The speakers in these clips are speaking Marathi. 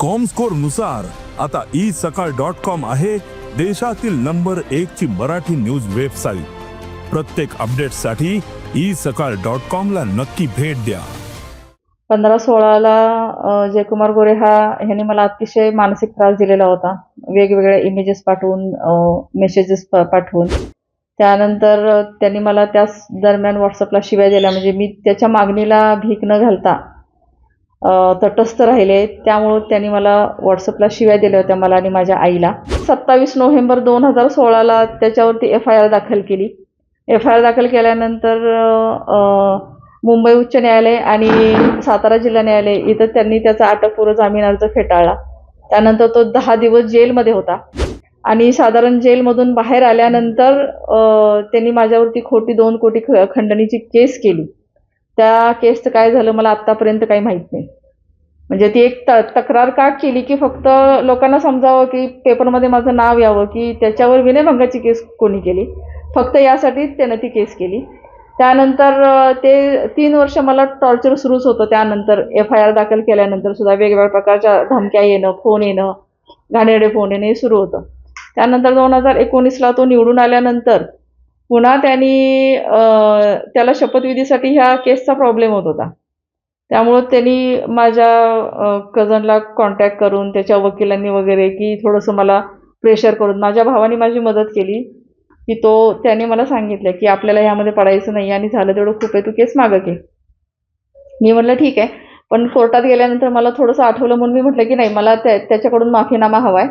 कॉमस्कोरनुसार आता ई सकाळ डॉट कॉम आहे देशातील नंबर एक ची मराठी न्यूज वेबसाईट प्रत्येक अपडेटसाठी ई सकाळ डॉट कॉम ला नक्की भेट द्या. पंधरा सोळाला जयकुमार गोरे हा ह्याने मला अतिशय मानसिक त्रास दिलेला होता. वेगवेगळ्या इमेजेस पाठवून मेसेजेस पाठवून. त्यानंतर त्यांनी मला त्याच दरम्यान व्हॉट्सअपला शिव्या दिल्या. म्हणजे मी त्याच्या मागणीला भीक न घालता तटस्थ राहिले. त्यामुळं त्यांनी मला व्हॉट्सअपला शिव्या दिल्या होत्या मला आणि माझ्या आईला. सत्तावीस नोव्हेंबर दोन हजार सोळाला त्याच्यावरती एफ आय आर दाखल केली. एफ आय आर दाखल केल्यानंतर मुंबई उच्च न्यायालय आणि सातारा जिल्हा न्यायालय इथं त्यांनी त्याचा अटकपूर्व जामीन अर्ज फेटाळला. त्यानंतर तो दहा दिवस जेलमध्ये होता. आणि साधारण जेलमधून बाहेर आल्यानंतर त्यांनी माझ्यावरती खोटी दोन कोटी ख- खंडणीची केस केली. त्या केसचं काय झालं मला आत्तापर्यंत काही माहीत नाही. म्हणजे ती एक त तक्रार का केली की फक्त लोकांना समजावं की पेपरमध्ये माझं नाव यावं की त्याच्यावर विनयभंगाची केस कोणी केली? फक्त यासाठीच त्यानं ती केस केली. त्यानंतर ते तीन वर्ष मला टॉर्चर सुरूच होतं त्यानंतर. एफ आय आर दाखल केल्यानंतर सुद्धा वेगवेगळ्या प्रकारच्या धमक्या येणं फोन येणं घाणेरडे फोन येणं हे सुरू होतं. त्यानंतर दोन हजार एकोणीसला तो निवडून आल्यानंतर पुन्हा त्यांनी त्याला शपथविधीसाठी ह्या केसचा प्रॉब्लेम होत होता. त्यामुळं त्यांनी माझ्या कझनला कॉन्टॅक्ट करून त्याच्या वकिलांनी वगैरे की थोडंसं मला प्रेशर करून माझ्या भावाने माझी मदत केली. की तो त्याने मला सांगितलं की आपल्याला ह्यामध्ये पडायचं नाही आणि झालं तेवढं खूप आहे तू केस मागं घे. मी म्हटलं ठीक आहे. पण कोर्टात गेल्यानंतर मला थोडंसं आठवलं म्हणून मी म्हटलं की नाही मला त्या त्याच्याकडून माफीनामा हवा आहे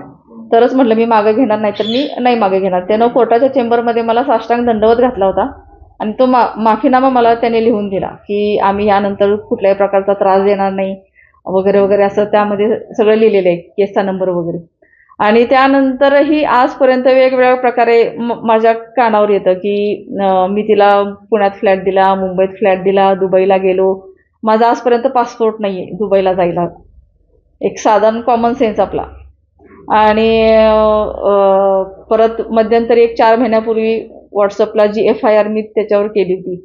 तरच म्हटलं मी मागं घेणार नाही तर मी नाही मागे घेणार. त्यानं कोर्टाच्या चेंबरमध्ये मला साष्टांग दंडवत घातला होता. आणि तो मा माफीनामा मला त्याने लिहून दिला की आम्ही यानंतर कुठल्याही प्रकारचा त्रास देणार नाही वगैरे वगैरे असं त्यामध्ये सगळं लिहिलेलं आहे केसचा नंबर वगैरे. आणि त्यानंतरही आजपर्यंत वेगवेगळ्या प्रकारे म माझ्या कानावर येतं की मी तिला पुण्यात फ्लॅट दिला मुंबईत फ्लॅट दिला दुबईला गेलो. माझा आजपर्यंत पासपोर्ट नाही आहे दुबईला जायला. एक साधारण कॉमन सेन्स आपला. आणि परत मध्यंतरी एक चार महिन्यापूर्वी व्हॉट्सअपला जी एफ आय आर मी त्याच्यावर केली होती.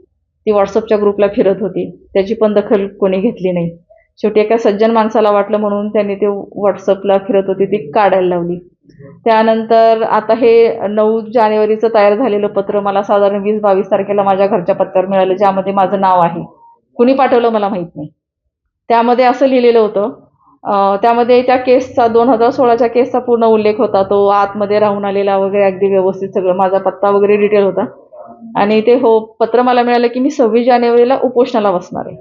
ती व्हॉट्सअपच्या ग्रुपला फिरत होती. त्याची पण दखल कोणी घेतली नाही. शेवटी एका सज्जन माणसाला वाटलं म्हणून त्यांनी ते व्हॉट्सअपला फिरत होती ती काढायला लावली. त्यानंतर आता हे नऊ जानेवारीचं तयार झालेलं पत्र मला साधारण वीस बावीस तारखेला माझ्या घरच्या पत्त्यावर मिळालं ज्यामध्ये माझं नाव आहे. कुणी पाठवलं मला माहीत नाही. त्यामध्ये असं लिहिलेलं होतं त्यामध्ये त्या केसचा दोन हजार सोळाच्या केसचा पूर्ण उल्लेख होता. तो आतमध्ये राहून आलेला वगैरे अगदी व्यवस्थित सगळं. माझा पत्ता वगैरे डिटेल होता. आणि ते हो पत्र मला मिळालं की मी सव्वीस जानेवारीला उपोषणाला बसणार आहे.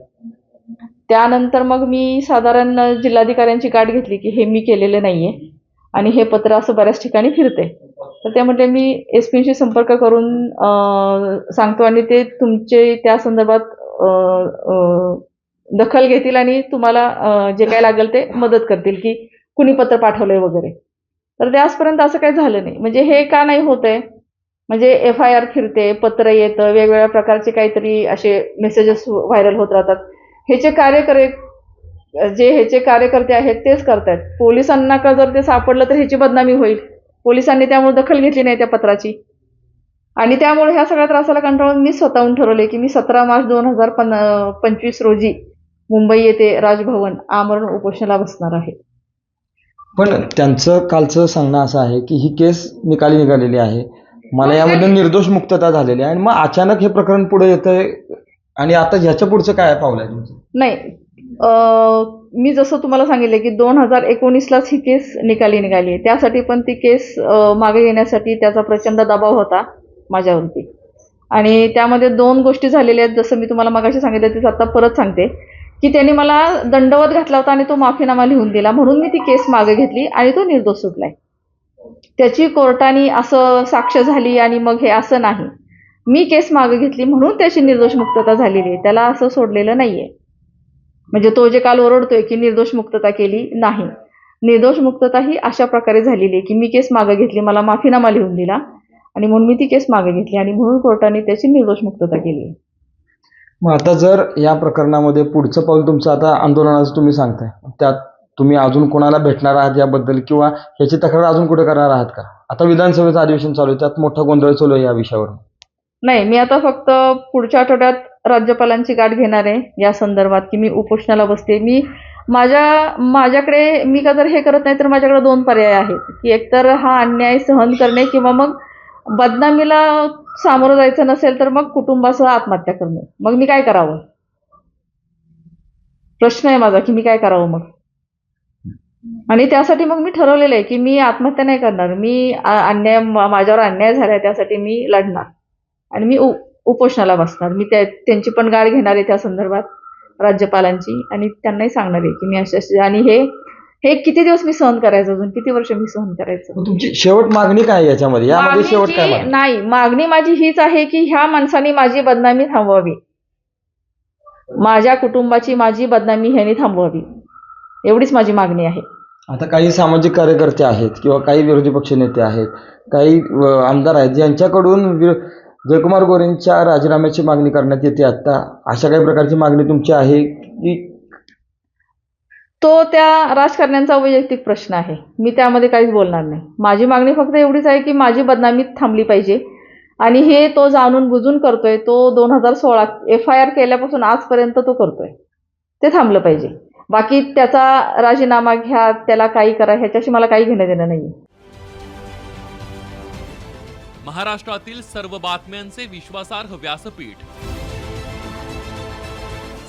त्यानंतर मग मी साधारण जिल्हाधिकाऱ्यांची गाठ घेतली की हे मी केलेलं नाही आहे आणि हे पत्र असं बऱ्याच ठिकाणी फिरते तर ते म्हटले मी एस पीशी संपर्क करून सांगतो आणि ते तुमचे त्या संदर्भात दखल घेतील आणि तुम्हाला जे काय लागेल ते मदत करतील की कुणी पत्र पाठवलंय वगैरे. तर ते आजपर्यंत असं काही झालं नाही. म्हणजे हे का नाही होत आहे? म्हणजे एफ आय आर फिरते पत्र येतं वेगवेगळ्या प्रकारचे काहीतरी असे मेसेजेस व्हायरल होत राहतात. ह्याचे कार्यकर्ते जे ह्याचे कार्यकर्ते आहेत तेच करतायत. पोलिसांना का जर ते सापडलं तर ह्याची बदनामी होईल. पोलिसांनी त्यामुळे दखल घेतली नाही त्या पत्राची. आणि त्यामुळे ह्या सगळ्या त्रासाला कंटाळून मी स्वतःहून ठरवले की मी सतरा मार्च दोन हजार पन पंचवीस रोजी मुंबई येथे राजभवन आमरण उपोषणाला बसणार आहे. पण त्यांचं कालचं सांगणं असं आहे की ही केस निकाली निघालेली आहे. मला यामध्ये निर्दोष मुक्तता झालेली आहे आणि मग अचानक हे प्रकरण पुढे येतंय आणि आता ह्याच्या पुढचं काय पाऊल आहे तुमचं नाही. अं, मी जसं तुम्हाला सांगितलं की दोन हजार एकोणीसलाच ही केस निकाली निघाली आहे. त्यासाठी पण ती केस अं, मागे घेण्यासाठी त्याचा प्रचंड दबाव होता माझ्यावरती. आणि त्यामध्ये दोन गोष्टी झालेल्या आहेत. जसं मी तुम्हाला मगाशी सांगितलं तेच आता परत सांगते. की त्यांनी मला दंडवत घातला होता आणि तो माफीनामा लिहून दिला. म्हणून मी ती केस मागे घेतली आणि तो निर्दोष सुटलाय. त्याची कोर्टाने असं साक्ष झाली आणि मग हे असं नाही. मी केस मागे घेतली म्हणून त्याची निर्दोष मुक्तता झालेली आहे. त्याला असं सोडलेलं नाहीये. म्हणजे तो जे काल ओरडतोय की निर्दोष मुक्तता केली नाही. निर्दोष मुक्तता ही अशा प्रकारे झालेली आहे की मी केस मागे घेतली मला माफीनामा लिहून दिला आणि म्हणून मी ती केस मागे घेतली आणि म्हणून कोर्टाने त्याची निर्दोष मुक्तता केली आहे. मग आता जर या प्रकरणामध्ये पुढचं पाऊल तुमचं आता आंदोलनाचं तुम्ही सांगताय त्यात तुम्ही अजून कोणाला भेटणार आहात याबद्दल किंवा ह्याची तक्रार अजून कुठे करणार आहात का? आता विधानसभेचं अधिवेशन चालू आहे त्यात मोठा गोंधळ चालू आहे या विषयावर नाही मी आता फक्त पुढच्या आठवड्यात राज्यपालांची गाठ घेणार आहे या संदर्भात की मी उपोषणाला बसते. मी माझ्या माझ्याकडे मी का जर हे करत नाही तर माझ्याकडे दोन पर्याय आहेत की एकतर हा अन्याय सहन करणे किंवा मग बदनामीला सामोरं जायचं नसेल तर मग कुटुंबासह आत्महत्या करणे. मग मी काय करावं? प्रश्न आहे माझा की मी काय करावं मग? आणि त्यासाठी मग मी ठरवलेलं आहे की मी आत्महत्या नाही करणार. मी अन्याय माझ्यावर अन्याय झालाय त्यासाठी मी लढणार. आणि मी उपोषणाला बसणार. मी त्या त्यांची पण गाड घेणार आहे त्या संदर्भात राज्यपालांची. आणि त्यांनाही सांगणार आहे की मी अशा अशा- आणि हे हे किती दिवस मी सहन करायचं अजून? किती वर्ष मी सहन करायचं? तुमची शेवट मागणी काय आहे याच्यामध्ये? यामध्ये शेवट काय मागणीची-? नाही मागणी माझी हीच आहे की ह्या माणसाने माझी बदनामी थांबवावी. माझ्या कुटुंबाची माझी बदनामी ह्यानी थांबवावी. एवढीच माझी मागणी आहे. आता काही सामाजिक कार्यकर्ते आहेत किंवा काही विरोधी पक्ष नेते आहेत काही अ, आमदार आहेत ज्यांच्याकडून वि- जयकुमार गोरेंच्या राजीनाम्याची मागणी करण्यात येते आता. अशा काही प्रकारची मागणी तुमची आहे की तो त्या राजकारण्यांचा वैयक्तिक प्रश्न आहे. मी त्यामध्ये काहीच बोलणार नाही. माझी मागणी फक्त एवढीच आहे की माझी बदनामी थांबली पाहिजे. आणि हे तो जाणून बुजून करतोय तो दोन हजार सोळा एफ आय आर केल्यापासून आजपर्यंत तो करतोय. ते थांबलं पाहिजे. बाकी त्याचा राजीनामा घ्या त्याला काही करा ह्याच्याशी मला काही घेणं देणं नाही महाराष्ट्रातील सर्व बातम्यांचे विश्वासार्ह व्यासपीठ